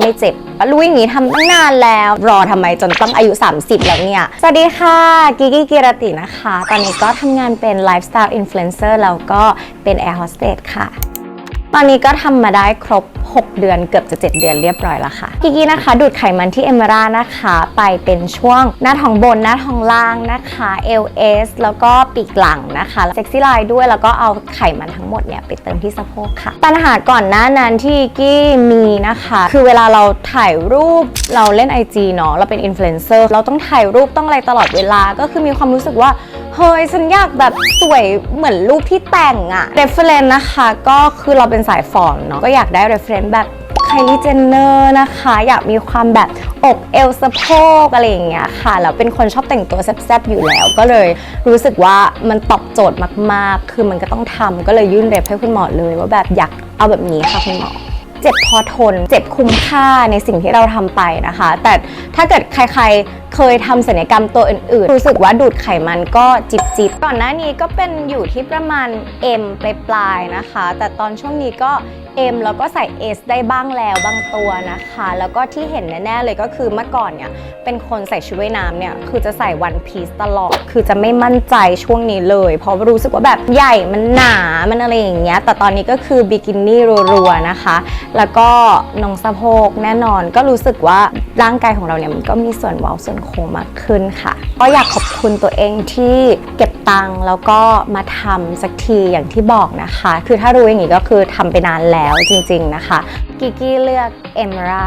ไม่เจ็บแล้วรู้อย่างนี้ทำตั้งนานแล้ว รอทำไมจนต้องอายุ 30 แล้วเนี่ย สวัสดีค่ะกิกกี้กิรตินะคะ ตอนนี้ก็ทำงานเป็นไลฟ์สไตล์อินฟลูเอนเซอร์แล้วก็เป็นแอร์โฮสเตสค่ะ ตอนนี้ก็ทำมาได้ครบ 6 เดือนเกือบจะ 7 เดือนเรียบร้อยแล้วค่ะกิกี้นะคะ ดูดไขมันที่เอมเ r รานะคะ ไปเป็นช่วงหน้าท้องบนหน้าท้องล่างนะคะ LS แล้วก็ปีกหลังนะคะเซ็กซี่ไลน์ด้วยแล้วก็เอาไขมันทั้งหมดเนี่ยไปเติมที่สะโพกค่ะ ปัญหาก่อนหน้านั้นที่กี้มีนะคะ คือเวลาเราถ่ายรูปเราเล่น IG เนาะเราเป็นอินฟลูเอนเซอร์เราต้องถ่ายรูปต้องอะไรตลอดเวลาก็คือมีความรู้สึกว่า เฮ้ยฉันอยากแบบสวยเหมือนรูปที่แต่งอะ reference นะคะ ก็คือเราเป็นสายฟอร์มเนาะก็อยากได้ reference แบบ Kylie Jenner นะคะ อยากมีความแบบอกเอวสะโพกอะไรอย่างเงี้ยค่ะแล้วเป็นคนชอบแต่งตัวแซ่บๆอยู่แล้ว ก็เลยรู้สึกว่ามันตอบโจทย์มากๆ คือมันก็ต้องทำก็เลยยื่นเรฟให้คุณหมอเลย ว่าแบบอยากเอาแบบนี้ค่ะคุณหมอเจ็บพอทน เจ็บคุ้มค่าในสิ่งที่เราทำไปนะคะ แต่ถ้าเกิดใครๆ เคยทำศัลยกรรมตัวอื่นๆ รู้สึกว่าดูดไขมันก็จิบจิบก่อนหน้านี้ก็เป็นอยู่ที่ประมาณ M ปลายๆนะคะ แต่ตอนช่วงนี้ก็ M แล้วก็ใส่ S ได้บ้างแล้วบางตัวนะคะ แล้วก็ที่เห็นแน่ๆเลยก็คือเมื่อก่อนเนี่ยเป็นคนใส่ชุดว่ายน้ำเนี่ยคือจะใส่วันพีซตลอด คือจะไม่มั่นใจช่วงนี้เลย เพราะรู้สึกว่าแบบใหญ่มันหนามันอะไรอย่างเงี้ยแต่ตอนนี้ก็คือบิกินี่รัวๆนะคะ แล้วก็นองสะโพกแน่นอนก็รู้สึกว่าร่างกายของเราเนี่ยมันก็มีส่วนเว้าส่วนโค้งมากขึ้นค่ะ ก็อยากขอบคุณตัวเองที่เก็บตังค์แล้วก็มาทำสักทีอย่างที่บอกนะคะ คือถ้ารู้อย่างนี้ก็คือทำไปนานแล้วแล้วจริงๆนะคะ กิกกี้เลือกเอมรา